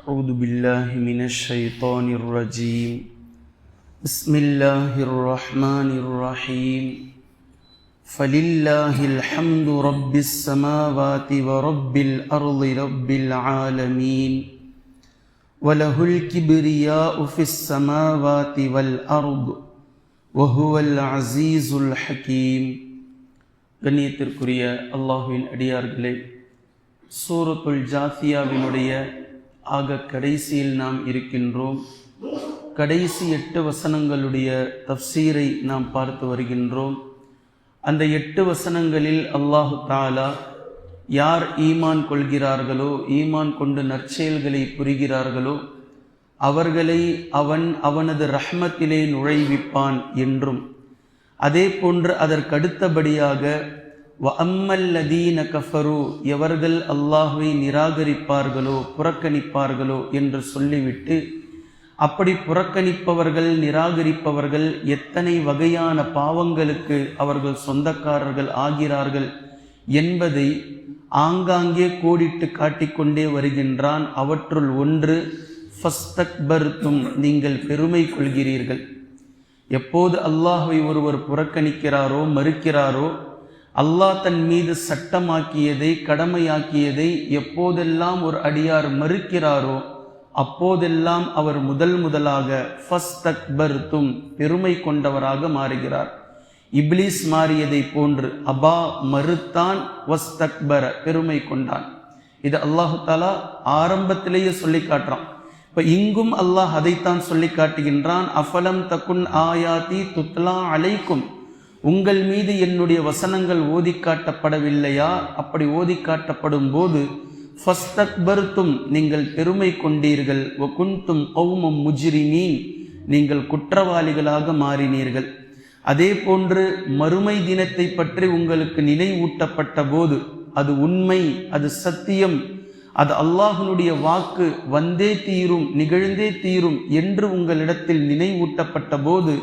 أعوذ بالله من الشيطان الرجيم بسم الله الرحمن الرحيم فلله الحمد رب السماوات ورب الأرض رب العالمين وله الكبرياء في السماوات والأرض وهو العزيز الحكيم கண்ணியத்திற்குரிய அல்லாஹுவின் அடியார்களே சூரத்துல் ஜாசியாவினுடைய ஆக கடைசியில் நாம் இருக்கின்றோம். கடைசி எட்டு வசனங்களுடைய தப்சீரை நாம் பார்த்து வருகின்றோம். அந்த எட்டு வசனங்களில் அல்லாஹு தாலா யார் ஈமான் கொள்கிறார்களோ ஈமான் கொண்டு நற்செயல்களை புரிகிறார்களோ அவர்களை அவன் அவனது ரஹ்மத்திலே நுழைவிப்பான் என்றும். அதே போன்று அதற்கடுத்தபடியாக வ அம்மல்லதீன கஃபரு எவர்கள் அல்லாஹுவை நிராகரிப்பார்களோ புறக்கணிப்பார்களோ என்று சொல்லிவிட்டு அப்படி புறக்கணிப்பவர்கள் நிராகரிப்பவர்கள் எத்தனை வகையான பாவங்களுக்கு அவர்கள் சொந்தக்காரர்கள் ஆகிறார்கள் என்பதை ஆங்காங்கே கோடிட்டு காட்டிக்கொண்டே வருகின்றான். அவற்றுள் ஒன்று ஃபஸ்தக்பர்த்தும் நீங்கள் பெருமை கொள்கிறீர்கள். எப்போது அல்லாஹை ஒருவர் புறக்கணிக்கிறாரோ மறுக்கிறாரோ அல்லாஹ் தன் மீது சட்டமாக்கியதை கடமையாக்கியதை எப்போதெல்லாம் ஒரு அடியார் மறுக்கிறாரோ அப்போதெல்லாம் அவர் முதல் முதலாக ஃபஸ்தக்பர்த்தும் பெருமை கொண்டவராக மாறுகிறார். இப்லீஸ் மாறியதை போன்று அபா மறுத்தான் வஸ்தக்பர பெருமை கொண்டான். இது அல்லாஹு தாலா ஆரம்பத்திலேயே சொல்லி காட்டுறான். இப்போ இங்கும் அல்லாஹ் அதைத்தான் சொல்லி காட்டுகின்றான். அஃபலம் தக்குன் ஆயாதி துத்லா அலைக்கும்? உங்கள் மீது என்னுடைய வசனங்கள் ஓதி காட்டப்படவில்லையா அப்படி ஓதி காட்டப்படும் போது ஃபஸ்தக்பர்த்தும் நீங்கள் பெருமை கொண்டீர்கள். ஒகுந்தும் கௌமம் முஜிரிமீன். நீங்கள் குற்றவாளிகளாக மாறினீர்கள். அதே போன்று மறுமை தினத்தை பற்றி உங்களுக்கு நினைவூட்டப்பட்ட போது அது உண்மை அது சத்தியம். அது அல்லாஹனுடைய வாக்கு வந்தே தீரும் நிகழ்ந்தே தீரும் என்று உங்களிடத்தில் நினைவூட்டப்பட்ட போது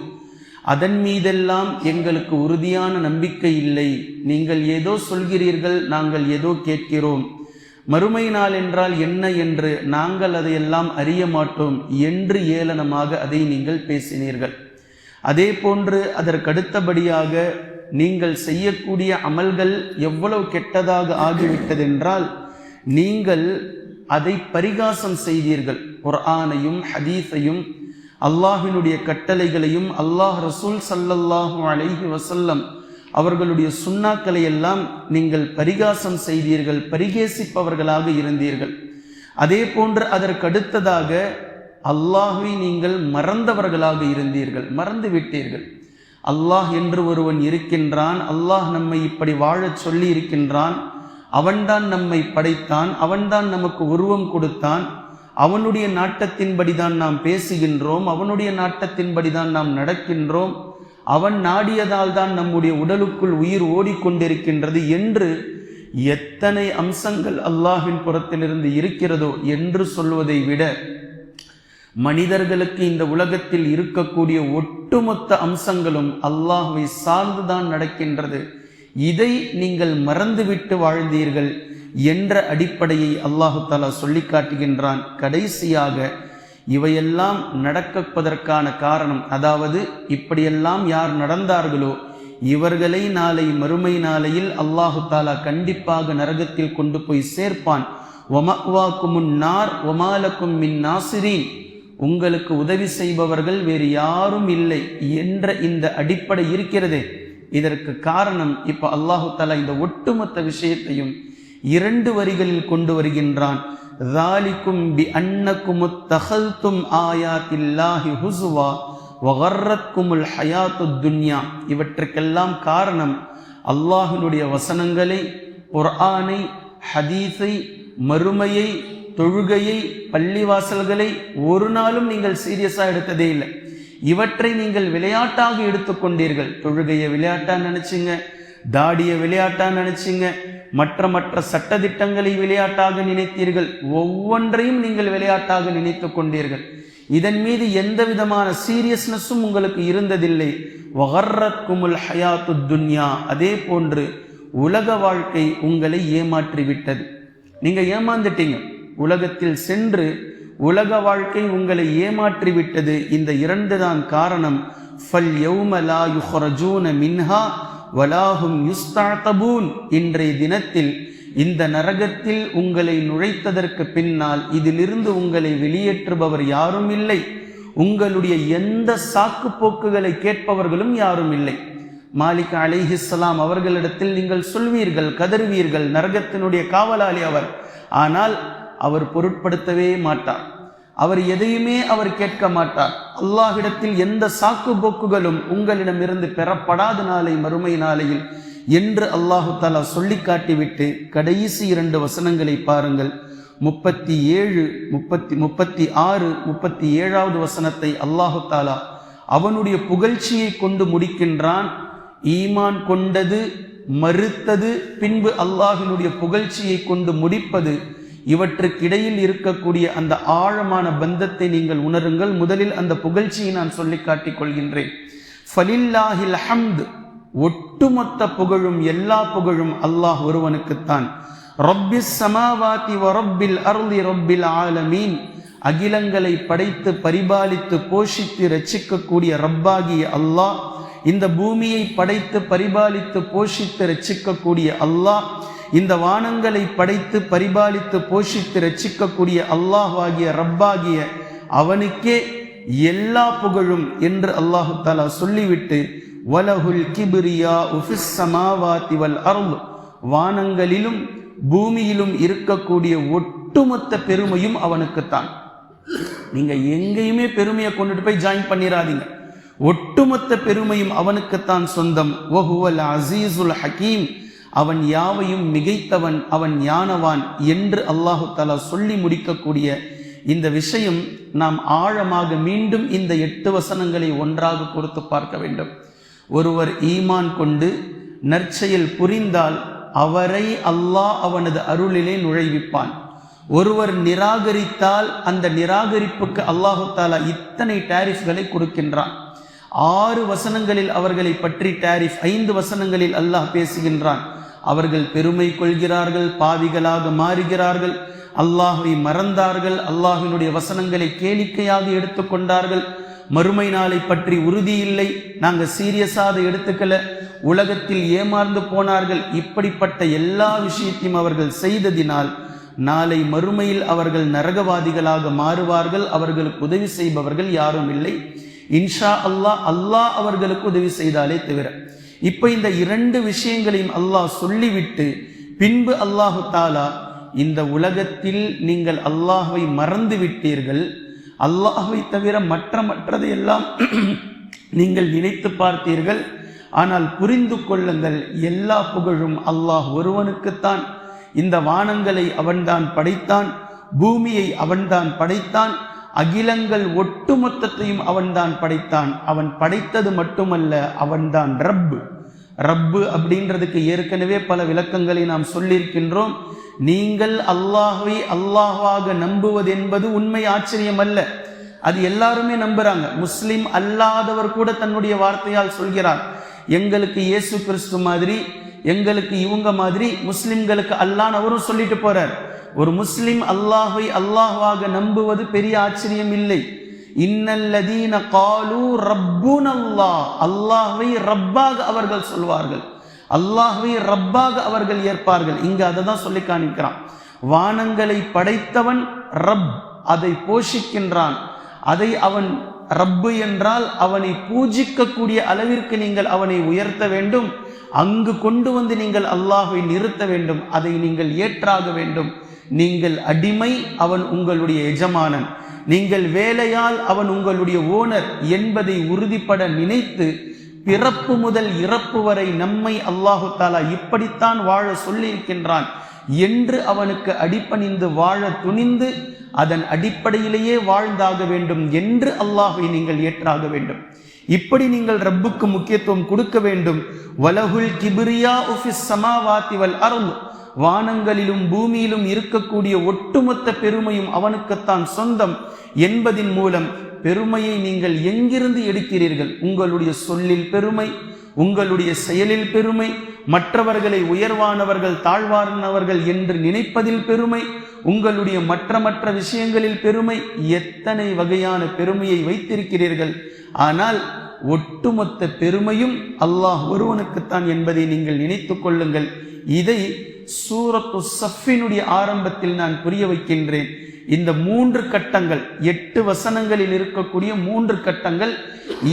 அதன் மீதெல்லாம் எங்களுக்கு உறுதியான நம்பிக்கை இல்லை. நீங்கள் ஏதோ சொல்கிறீர்கள் நாங்கள் ஏதோ கேட்கிறோம். மறுமை நாள் என்றால் என்ன என்று நாங்கள் அதையெல்லாம் அறிய மாட்டோம் என்று ஏளனமாக அதை நீங்கள் பேசினீர்கள். அதே போன்று அதற்கடுத்தபடியாக நீங்கள் செய்யக்கூடிய அமல்கள் எவ்வளவு கெட்டதாக ஆகிவிட்டதென்றால் நீங்கள் அதை பரிகாசம் செய்தீர்கள். குர்ஆனையும் ஹதீஸையும் அல்லாஹினுடைய கட்டளைகளையும் அல்லாஹ் ரசூல் சல்லல்லாஹு அலைஹி வசல்லம் அவர்களுடைய சுண்ணாக்களை எல்லாம் நீங்கள் பரிகாசம் செய்தீர்கள் பரிகேசிப்பவர்களாக இருந்தீர்கள். அதே போன்று அதற்கடுத்ததாக அல்லாஹை நீங்கள் மறந்தவர்களாக இருந்தீர்கள் மறந்து விட்டீர்கள். அல்லாஹ் என்று ஒருவன் இருக்கின்றான் அல்லாஹ் நம்மை இப்படி வாழச் சொல்லி இருக்கின்றான் அவன்தான் நம்மை படைத்தான் அவன்தான் நமக்கு உருவம் கொடுத்தான் அவனுடைய நாட்டத்தின்படிதான் நாம் பேசுகின்றோம் அவனுடைய நாட்டத்தின்படிதான் நாம் நடக்கின்றோம். அவன் நாடியதால் தான் நம்முடைய உடலுக்குள் உயிர் ஓடிக்கொண்டிருக்கின்றது என்று எத்தனை அம்சங்கள் அல்லாஹின் புறத்திலிருந்து இருக்கிறதோ என்று சொல்வதை விட மனிதர்களுக்கு இந்த உலகத்தில் இருக்கக்கூடிய ஒட்டுமொத்த அம்சங்களும் அல்லாஹுவை சார்ந்துதான் நடக்கின்றது. இதை நீங்கள் மறந்துவிட்டு வாழ்ந்தீர்கள். என்ற அடிப்படையை அல்லாஹு தாலா சொல்லி காட்டுகின்றான் கடைசியாக இவையெல்லாம் நடக்கப்பதற்கான காரணம் அதாவது இப்படியெல்லாம் யார் நடந்தார்களோ இவர்களை நாளை மறுமை நாளையில் அல்லாஹு தாலா கண்டிப்பாக நரகத்தில் கொண்டு போய் சேர்ப்பான். ஒமக்வாக்கும் நார் ஒமாலக்கும் மின் நாசிரீன். உங்களுக்கு உதவி செய்பவர்கள் வேறு யாரும் இல்லை என்ற இந்த அடிப்படை இருக்கிறதே. இதற்கு காரணம் இப்போ அல்லாஹு தாலா இந்த ஒட்டுமொத்த விஷயத்தையும் இரண்டு வரிகளில் கொண்டு வருகின்றான் ذَلِكُمْ بِأَنَّكُمُ اتَّخَذْتُمْ آيَاتِ اللَّهِ هُزُوًا وَغَرَّتْكُمُ الْحَيَاةُ الدُّنْيَا இவற்றுக்கெல்லாம் காரணம் அல்லாஹினுடைய வசனங்களை குர்ஆனை ஹதீஸை மறுமையை தொழுகையை பள்ளிவாசல்களை ஒரு நாளும் நீங்கள் சீரியஸா எடுத்ததே இல்லை இவற்றை நீங்கள் விளையாட்டாக எடுத்துக்கொண்டீர்கள் தொழுகையை விளையாட்டா நினைச்சிங்க தாடிய விளையாட்டா நினைச்சிங்க மற்ற மற்ற சட்டதிட்டங்களை விளையாட்டாக நினைத்தீர்கள். ஒவ்வொன்றையும் நீங்கள் விளையாட்டாக நினைத்து கொண்டீர்கள். இதன் மீது எந்த விதமான சீரியஸ்னஸும் உங்களுக்கு இருந்ததில்லை. வகர்ரத் குமுல் ஹயாத்து துன்யா அதே போன்று உலக வாழ்க்கை உங்களை ஏமாற்றி விட்டது நீங்க ஏமாந்துட்டீங்க. உலகத்தில் சென்று உலக வாழ்க்கை உங்களை ஏமாற்றி விட்டது இந்த இரண்டு தான் காரணம். ஃபல் யௌமலா யுஹரஜூன மின்ஹா வலாஹும் யுஸ்தாத்தபூன் இன்றைய தினத்தில் இந்த நரகத்தில் உங்களை நுழைத்ததற்கு பின்னால் இதிலிருந்து உங்களை வெளியேற்றுபவர் யாரும் இல்லை. உங்களுடைய எந்த சாக்கு போக்குகளை கேட்பவர்களும் யாரும் இல்லை. மாலிக் அலிஹிஸ்லாம் அவர்களிடத்தில் நீங்கள் சொல்வீர்கள் கதறுவீர்கள் நரகத்தினுடைய காவலாளி அவர். ஆனால் அவர் பொருட்படுத்தவே மாட்டார். அவர் எதையுமே அவர் கேட்க மாட்டார். அல்லாஹிடத்தில் எந்த சாக்கு போக்குகளும் உங்களிடமிருந்து பெறப்படாத நாளை மறுமை நாளையில் என்று அல்லாஹு தாலா சொல்லி காட்டிவிட்டு கடைசி இரண்டு வசனங்களை பாருங்கள். முப்பத்தி ஏழு முப்பத்தி முப்பத்தி ஆறு முப்பத்தி ஏழாவது வசனத்தை அல்லாஹு தாலா அவனுடைய புகழ்ச்சியை கொண்டு முடிக்கின்றான். ஈமான் கொண்டது மறுத்தது பின்பு அல்லாஹினுடைய புகழ்ச்சியை கொண்டு முடிப்பது இவற்றுக்கிடையில் இருக்கக்கூடிய அந்த ஆழமான பந்தத்தை நீங்கள் உணருங்கள். முதலில் அந்த புகழ்ச்சியை நான் சொல்லி காட்டிக் கொள்கின்றேன் ஃபலில்லாஹில் ஹம்து ஒட்டுமொத்த புகழும் எல்லா புகழும் அல்லாஹ் ஒருவனுக்குத்தான். ரொப்பிஸ் சமாவாத்தி வரப்பில் அருளி ரொப்பில் ஆலமீன் அகிலங்களை படைத்து பரிபாலித்து போஷித்து ரட்சிக்கக்கூடிய ரப்பாகிய அல்லாஹ். இந்த பூமியை படைத்து பரிபாலித்து போஷித்து ரட்சிக்கக்கூடிய அல்லாஹ். இந்த வானங்களை படைத்து பரிபாலித்து போஷித்து ரட்சிக்கக்கூடிய அல்லாஹாகிய ரப்பாகிய அவனுக்கே எல்லா புகழும் என்று அல்லாஹு தாலா சொல்லிவிட்டு வலகுல் கிபிரியா உஃபிஸ் சமாவாத்தி வல் அருள் வானங்களிலும் பூமியிலும் இருக்கக்கூடிய ஒட்டுமொத்த பெருமையும் அவனுக்குத்தான் நீங்க எங்கேயுமே பெருமையை கொண்டுட்டு போய் ஜாயின் பண்ணிடாதீங்க ஒட்டுமொத்த பெருமையும் அவனுக்குத்தான் சொந்தம். ஒஹுவல் அசீசுல் ஹக்கீம் அவன் யாவையும் மிகைத்தவன் அவன் ஞானவான் என்று அல்லாஹு தாலா சொல்லி முடிக்கக்கூடிய இந்த விஷயம் நாம் ஆழமாக மீண்டும் இந்த எட்டு வசனங்களை ஒன்றாக கொடுத்து பார்க்க வேண்டும். ஒருவர் ஈமான் கொண்டு நற்செயல் புரிந்தால் அவரை அல்லாஹ் அவனது அருளிலே நுழைவிப்பான். ஒருவர் நிராகரித்தால் அந்த நிராகரிப்புக்கு அல்லாஹு தாலா இத்தனை டாரிஃப்களை கொடுக்கின்றான். ஆறு வசனங்களில் அவர்களை பற்றி டாரிஃப் ஐந்து வசனங்களில் அல்லாஹ் பேசுகின்றான். அவர்கள் பெருமை கொள்கிறார்கள் பாவிகளாக மாறுகிறார்கள். அல்லாஹை மறந்தார்கள் அல்லாஹினுடைய வசனங்களை கேளிக்கையாக எடுத்துக்கொண்டார்கள் மறுமை நாளை பற்றி உறுதி இல்லை நாங்கள் சீரியஸாக அதை எடுத்துக்கல. உலகத்தில் ஏமாந்து போனார்கள் இப்படிப்பட்ட எல்லா விஷயத்தையும் அவர்கள் செய்ததினால் நாளை மறுமையில் அவர்கள் நரகவாதிகளாக மாறுவார்கள் அவர்களுக்கு உதவி செய்பவர்கள் யாரும் இல்லை. இன்ஷா அல்லாஹ் அல்லாஹ் அவர்களுக்கு உதவி செய்தாலே தவிர. இப்போ இந்த இரண்டு விஷயங்களையும் அல்லாஹ் சொல்லிவிட்டு பின்பு அல்லாஹு தாலா இந்த உலகத்தில் நீங்கள் அல்லாஹை மறந்து விட்டீர்கள். அல்லாஹை தவிர மற்ற மற்றதை எல்லாம் நீங்கள் நினைத்து பார்த்தீர்கள். ஆனால் புரிந்து கொள்ளுங்கள் எல்லா புகழும் அல்லாஹ் ஒருவனுக்குத்தான். இந்த வானங்களை அவன்தான் படைத்தான் பூமியை அவன்தான் படைத்தான். அகிலங்கள் ஒட்டுமொத்தத்தையும் அவன்தான் படைத்தான். அவன் படைத்தது மட்டுமல்ல அவன்தான் ரப்பு. ரப்பு அப்படின்றதுக்கு ஏற்கனவே பல விளக்கங்களை நாம் சொல்லியிருக்கின்றோம். நீங்கள் அல்லாஹை அல்லாஹாக நம்புவது என்பது உண்மை ஆச்சரியம் அல்ல அது எல்லாருமே நம்புறாங்க. முஸ்லிம் அல்லாதவர் கூட தன்னுடைய வார்த்தையால் சொல்கிறார். எங்களுக்கு இயேசு கிறிஸ்து மாதிரி எங்களுக்கு இவங்க மாதிரி முஸ்லிம்களுக்கு அல்லான்னு அவரும் சொல்லிட்டு போறார். ஒரு முஸ்லிம் அல்லாஹை அல்லாஹாக நம்புவது பெரிய ஆச்சரியம் இல்லை. இன்னல்லதீன காலு ரப்புன் அல்லாஹ் அல்லாஹை ரப்பாக அவர்கள் சொல்வார்கள். அல்லாஹை ரப்பாக அவர்கள் ஏற்பார்கள். இங்கு அதை தான் சொல்லி காணிக்கிறான் வானங்களை படைத்தவன் ரப் அதை போஷிக்கின்றான். அதை அவன் ரப்பு என்றால் அவனை பூஜிக்கக்கூடிய அளவிற்கு நீங்கள் அவனை உயர்த்த வேண்டும். அங்கு கொண்டு வந்து நீங்கள் அல்லாஹை நிறுத்த வேண்டும். அதை நீங்கள் ஏற்றாக வேண்டும். நீங்கள் அடிமை அவன் உங்களுடைய எஜமானன். நீங்கள் வேலையால் அவன் உங்களுடைய ஓனர் என்பதை உறுதிப்பட நினைத்து பிறப்பு முதல் இறப்பு வரை நம்மை அல்லாஹு தாலா இப்படித்தான் வாழ சொல்லியிருக்கின்றான். என்று அவனுக்கு அடிப்பணிந்து வாழ துணிந்து அதன் அடிப்படையிலேயே வாழ்ந்தாக வேண்டும் என்று அல்லாஹை நீங்கள் ஏற்றாக வேண்டும். இப்படி நீங்கள் ரப்புக்கு முக்கியத்துவம் கொடுக்க வேண்டும். வலகுல் கிபிரியா உஃபிஸ் சமாவாத்தி வல் அருள் வானங்களிலும் பூமியிலும் இருக்கக்கூடிய ஒட்டுமொத்த பெருமையும் அவனுக்குத்தான் சொந்தம் என்பதின் மூலம் பெருமையை நீங்கள் எங்கிருந்து எடுக்கிறீர்கள்? உங்களுடைய சொல்லில் பெருமை உங்களுடைய செயலில் பெருமை மற்றவர்களை உயர்வானவர்கள் தாழ்வானவர்கள் என்று நினைப்பதில் பெருமை உங்களுடைய மற்ற மற்ற விஷயங்களில் பெருமை எத்தனை வகையான பெருமையை வைத்திருக்கிறீர்கள்? ஆனால் ஒட்டுமொத்த பெருமையும் அல்லாஹ் ஒருவனுக்குத்தான் என்பதை நீங்கள் நினைத்து கொள்ளுங்கள். இதை சூரத்து சஃபினுடைய ஆரம்பத்தில் நான் புரிய வைக்கின்றேன். இந்த மூன்று கட்டங்கள் எட்டு வசனங்களில் இருக்கக்கூடிய மூன்று கட்டங்கள்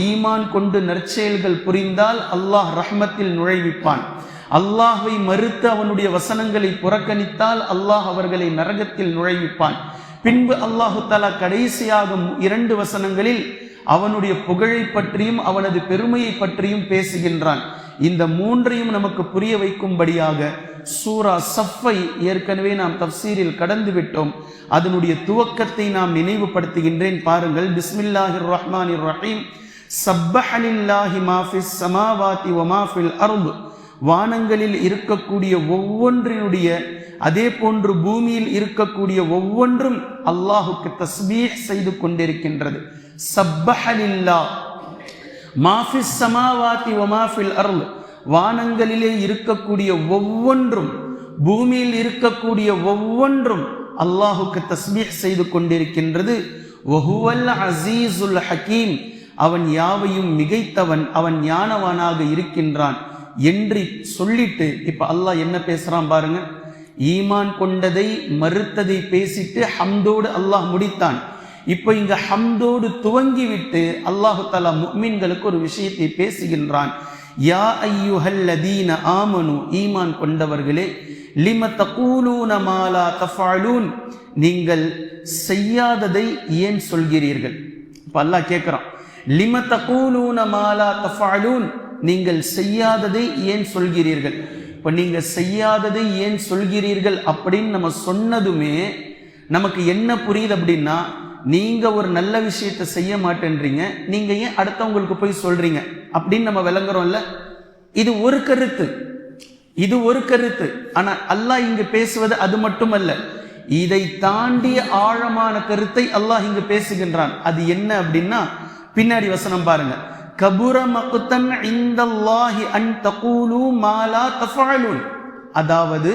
ஈமான் கொண்டு நற்செயல்கள் புரிந்தால் அல்லாஹ் ரஹ்மத்தில் நுழைவிப்பான். அல்லாஹை மறுத்து அவனுடைய வசனங்களை புறக்கணித்தால் அல்லாஹ் அவர்களை நரகத்தில் நுழைவிப்பான். பின்பு அல்லாஹு தலா கடைசியாக இரண்டு வசனங்களில் அவனுடைய புகழை பற்றியும் அவனது பெருமையை பற்றியும் பேசுகின்றான். இந்த மூன்றையும் நமக்கு புரிய வைக்கும்படியாக சூரா சஃபை ஏற்கனவே நாம் தப்சீரில் கடந்து விட்டோம் அதனுடைய துவக்கத்தை நாம் நினைவுபடுத்துகின்றேன். பாருங்கள் பிஸ்மில்லாஹிர் ரஹ்மானிர் ரஹீம் சப்பஹலில்லாஹி மாஃபிஸ் சமாவாதி ஒமாஃபில் அருள் வானங்களில் இருக்கக்கூடிய ஒவ்வொன்றினுடைய அதே போன்று பூமியில் இருக்கக்கூடிய ஒவ்வொன்றும் அல்லாஹுக்கு தஸ்பீஹ் செய்து கொண்டிருக்கின்றது. சப்பஹலில்லா மாஃபிஸ் சமாவாதி ஒமாஃபில் அருள் வானங்களிலே இருக்கக்கூடிய ஒவ்வொன்றும் பூமியில் இருக்கக்கூடிய ஒவ்வொன்றும் அல்லாஹுக்கு தஸ்மீஹ் செய்து கொண்டிருக்கின்றது. ஒஹுவல் அசீசுல் ஹக்கீம் அவன் யாவையும் மிகைத்தவன் அவன் ஞானவானாக இருக்கின்றான் என்று சொல்லிட்டு இப்ப அல்லாஹ் என்ன பேசுறான் பாருங்க. ஈமான் கொண்டதை மறுத்ததை பேசிட்டு ஹம்தோடு அல்லாஹ் முடித்தான். இப்போ இங்க ஹம்தோடு துவங்கிவிட்டு அல்லாஹு தலா முக்மீன்களுக்கு ஒரு விஷயத்தை பேசுகின்றான். யா ஐயுஹல்லதீன ஆமனு ஈமான் கொண்டவர்களே லிம தகூலூன மாலா தஃபாலூன் நீங்கள் செய்யாததை ஏன் சொல்கிறீர்கள் இப்போ அல்லாஹ் கேட்குறான் லிம தகூலூன மாலா தஃபாலூன் நீங்கள் செய்யாததை ஏன் சொல்கிறீர்கள் இப்போ நீங்கள் செய்யாததை ஏன் சொல்கிறீர்கள் அப்படின்னு நம்ம சொன்னதுமே நமக்கு என்ன புரியுது அப்படின்னா நீங்கள் ஒரு நல்ல விஷயத்தை செய்ய மாட்டேன்றீங்க நீங்கள் ஏன் அடுத்தவங்களுக்கு போய் சொல்கிறீங்க அப்படின்னு நம்ம விளங்குறோம்ல? இது ஒரு கருத்து. இது ஒரு கருத்து. ஆனால் அல்லாஹ் இங்கு பேசுவது அது மட்டுமல்ல. இதை தாண்டிய ஆழமான கருத்தை அல்லாஹ் இங்கு பேசுகின்றான். அது என்ன அப்படின்னா பின்னாடி வசனம் பாருங்க. கபுர மகுத்தன் இந்தல்லாஹி அன் தகூலு மாலா தஃபாலூன். அதாவது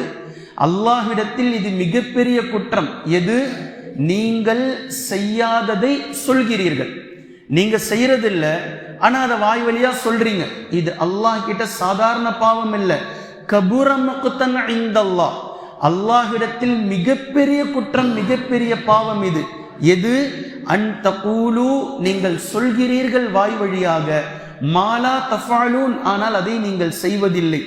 அல்லாஹ்விடத்தில் இது மிகப்பெரிய குற்றம். எது? நீங்கள் செய்யாததை சொல்கிறீர்கள். நீங்க செய்யறதில்ல ஆனா அதை வாய் வழியா சொல்றீங்க. இது அல்லாஹ் கிட்ட சாதாரண பாவம் இல்ல. கபுரமுக்குத்தன் அல்லாஹ் அல்லாஹிடத்தில் மிகப்பெரிய குற்றம் மிகப்பெரிய பாவம் இது. எது? அன் தகூலு நீங்கள் சொல்கிறீர்கள் வாய் வழியாக. மாலா தஃபாலூன் ஆனால் அதை நீங்கள் செய்வதில்லை.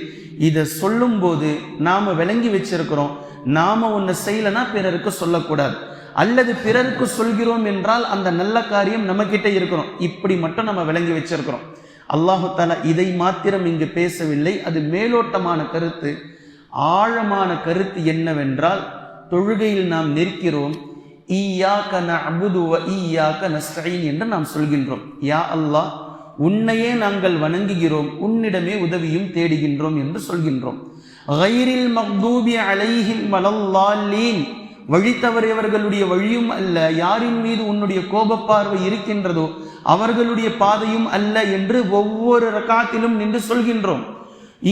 இதை சொல்லும்போது நாம விளங்கி வச்சிருக்கிறோம். நாம ஒன்று செய்யலைன்னா பிறருக்கு சொல்லக்கூடாது. அல்லது பிறருக்கு சொல்கிறோம் என்றால் அந்த நல்ல காரியம் நம்ம இருக்கிறோம். இப்படி மட்டும் நம்ம விளங்கி வச்சிருக்கிறோம். அல்லாஹு தாலா இதை மாத்திரம் இங்கு பேசவில்லை. அது மேலோட்டமான கருத்து. ஆழமான கருத்து என்னவென்றால் தொழுகையில் நாம் நிற்கிறோம். ஈயாக்க நஅபுது ஈயாக்க நஸ்தஈன் என்று நாம் சொல்கின்றோம். யா அல்லாஹ் உன்னையே நாங்கள் வணங்குகிறோம். உன்னிடமே உதவியும் தேடுகின்றோம் என்று சொல்கின்றோம். கைரில் மக்தூபி அலைஹிம் வலல்லாலீன் வழி தவறியவர்களுடைய வழியும் அல்ல யாரின் மீது உன்னுடைய கோபப்பார்வை இருக்கின்றதோ அவர்களுடைய பாதையும் அல்ல என்று ஒவ்வொரு ரகாத்திலும் நின்று சொல்கின்றோம்.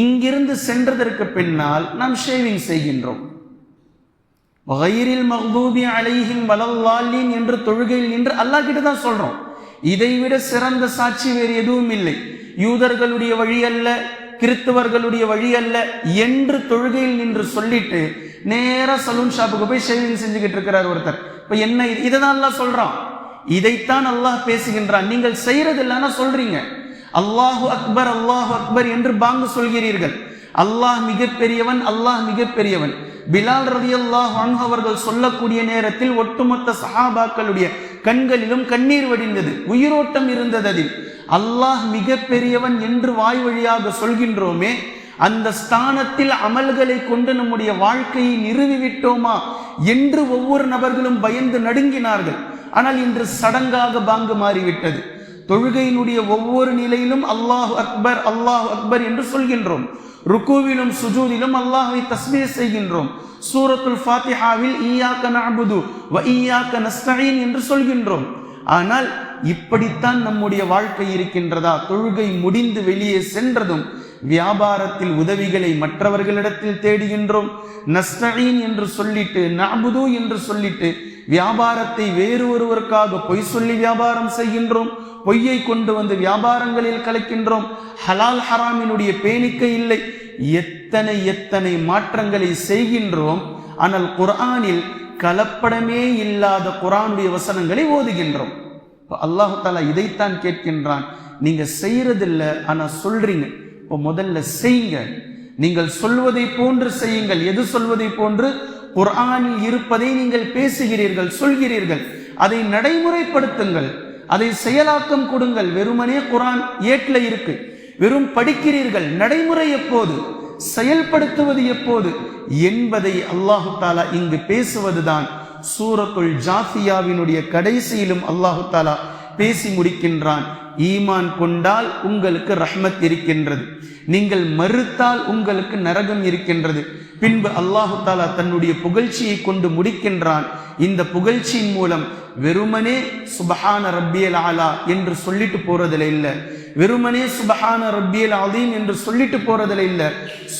இங்கிருந்து சென்றதற்கு பின்னால் நாம் ஷேவிங் செய்கின்றோம். வகைரில் மஹ்தூபி அலைஹிம் வலல்லாலின் என்று தொழுகையில் நின்று அல்லாஹ் கிட்ட தான் சொல்றோம். இதைவிட சிறந்த சாட்சி வேறு எதுவும் இல்லை. யூதர்களுடைய வழி அல்ல கிறிஸ்தவர்களுடைய வழி அல்ல என்று தொழுகையில் நின்று சொல்லிட்டு நேராக சலூன் ஷாப்புக்கு போய் ஷேவிங் செஞ்சுக்கிட்டு இருக்கிறார் ஒருத்தர். இப்போ என்ன இதை? தான் எல்லாம் சொல்கிறான் இதைத்தான் அல்லாஹ் பேசுகின்றான். நீங்கள் செய்யறது இல்லைன்னா சொல்றீங்க. அல்லாஹு அக்பர் அல்லாஹு அக்பர் என்று பாங்கு சொல்கிறீர்கள். அல்லாஹ் மிகப்பெரியவன் அல்லாஹ் மிகப்பெரியவன். பிலால் ரதி அல்லாஹ் அவர்கள் சொல்லக்கூடிய நேரத்தில் ஒட்டுமொத்த சஹாபாக்களுடைய கண்களிலும் கண்ணீர் வடிந்தது. உயிரோட்டம் இருந்தது அதில். அல்லாஹ் மிகப்பெரியவன் என்று வாய் வழியாக சொல்கின்றோமே அந்த ஸ்தானத்தில் அமல்களை கொண்டு நம்முடைய வாழ்க்கையை நிறுவிவிட்டோமா என்று ஒவ்வொரு நபர்களும் பயந்து நடுங்கினார்கள். ஆனால் இன்று சடங்காக பாங்கு மாறிவிட்டது. தொழுகையினுடைய ஒவ்வொரு நிலையிலும் அல்லாஹ் அக்பர் அல்லாஹ் அக்பர் என்று சொல்கின்றோம். ருக்குவிலும் சுஜூதிலும் அல்லாஹை தஸ்மீ செய்கின்றோம். சூரத்துல் ஃபாத்திஹாவில் ஈயாக்க நஅபுது வ ஈயாக்க நஸ்தஈன் என்று சொல்கின்றோம். ஆனால் இப்படித்தான் நம்முடைய வாழ்க்கை இருக்கின்றதா? தொழுகை முடிந்து வெளியே சென்றதும் வியாபாரத்தில் உதவிகளை மற்றவர்களிடத்தில் தேடுகின்றோம். நஸ்தீன் என்று சொல்லிட்டு நபுது என்று சொல்லிட்டு வியாபாரத்தை வேறு ஒருவருக்காக பொய் சொல்லி வியாபாரம் செய்கின்றோம். பொய்யை கொண்டு வந்து வியாபாரங்களில் கலக்கின்றோம். ஹலால் ஹராமினுடைய பேணிக்கை இல்லை. எத்தனை எத்தனை மாற்றங்களை செய்கின்றோம். ஆனால் குர்ஆனில் கலப்படமே இல்லாத குரானுடைய வசனங்களை ஓதுகின்றோம். அல்லாஹு தாலா இதைத்தான் கேட்கின்றான். நீங்க செய்யறதில்லை ஆனா சொல்றீங்க. இப்போ முதல்ல செய்யுங்க. நீங்கள் சொல்வதை போன்று செய்யுங்கள். எது சொல்வதை போன்று? குர்ஆனில் இருப்பதை நீங்கள் பேசுகிறீர்கள் சொல்கிறீர்கள். அதை நடைமுறைப்படுத்துங்கள். அதை செயலாக்கம் கொடுங்கள். வெறுமனே குரான் ஏட்ல இருக்கு. வெறும் படிக்கிறீர்கள். நடைமுறை எப்போது? செயல்படுத்துவது எப்போது? என்பதை அல்லாஹு தாலா இங்கு பேசுவதுதான். சூரத்துல் ஜாஃபியாவினுடைய கடைசியிலும் அல்லாஹு தாலா பேசி முடிக்கின்றான். ஈமான் கொண்டால் உங்களுக்கு ரஹ்மத் இருக்கின்றது. நீங்கள் மறுத்தால் உங்களுக்கு நரகம் இருக்கின்றது. பின்பு அல்லாஹு தாலா தன்னுடைய புகழ்ச்சியை கொண்டு முடிக்கின்றான். இந்த புகழ்ச்சியின் மூலம் வெறுமனே சுபஹான ரப்பியல் ஆலா என்று சொல்லிட்டு போறதுல இல்ல. வெறுமனே சுபஹான ரப்பியல் அதீம் என்று சொல்லிட்டு போறதுல இல்ல.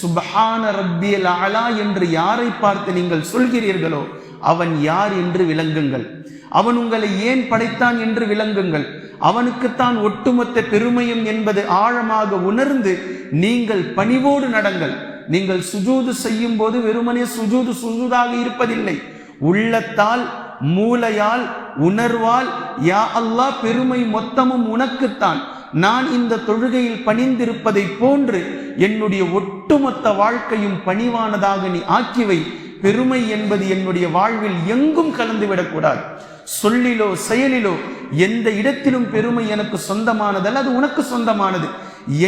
சுபஹான ரப்பியல் ஆலா என்று யாரை பார்த்து நீங்கள் சொல்கிறீர்களோ அவன் யார் என்று விளங்குங்கள். அவன் உங்களை ஏன் படைத்தான் என்று விளங்குங்கள். அவனுக்குத்தான் ஒட்டுமொத்த பெருமையும் என்பது ஆழமாக உணர்ந்து நீங்கள் பணிவோடு நடங்கள். நீங்கள் சுஜூது செய்யும் போது வெறுமனே சுஜூது சுஜூதாக இருப்பதில்லை. உள்ளத்தால் மூளையால் உணர்வால் யா அல்லாஹ் பெருமை மொத்தமும் உனக்குத்தான். நான் இந்த தொழுகையில் பணிந்திருப்பதை போன்று என்னுடைய ஒட்டுமொத்த வாழ்க்கையும் பணிவானதாக நீ ஆக்கிவை பெருமை என்பது என்னுடைய வாழ்வில் எங்கும் கலந்துவிடக்கூடாது. சொல்லிலோ செயலிலோ எந்த இடத்திலும் பெருமை எனக்கு சொந்தமானதல்ல அது உனக்கு சொந்தமானது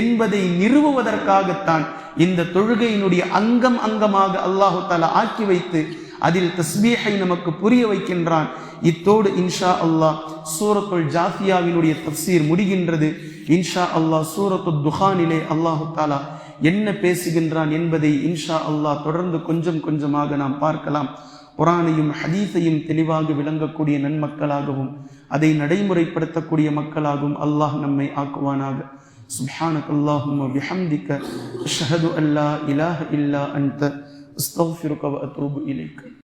என்பதை நிறுவுவதற்காகத்தான் இந்த தொழுகையினுடைய அங்கம் அங்கமாக அல்லாஹு தாலா ஆக்கி வைத்து அதில் தஸ்பீஹை நமக்கு புரிய வைக்கின்றான். இத்தோடு இன்ஷா அல்லாஹ் சூரத்துல் ஜாஃபியாவினுடைய தப்சீர் முடிகின்றது. இன்ஷா அல்லாஹ் சூரத்து துஹானிலே அல்லாஹு தாலா என்ன பேசுகின்றான் என்பதை இன்ஷா அல்லாஹ் தொடர்ந்து கொஞ்சம் கொஞ்சமாக நாம் பார்க்கலாம் குரானையும் ஹதீஸையும் தெளிவாக விளங்கக்கூடிய நன்மக்களாகவும் அதை நடைமுறைப்படுத்தக்கூடிய மக்களாகவும் அல்லாஹ் நம்மை ஆக்குவானாக سبحانك اللهم وبحمدك أشهد أن لا إله إلا أنت أستغفرك وأتوب إليك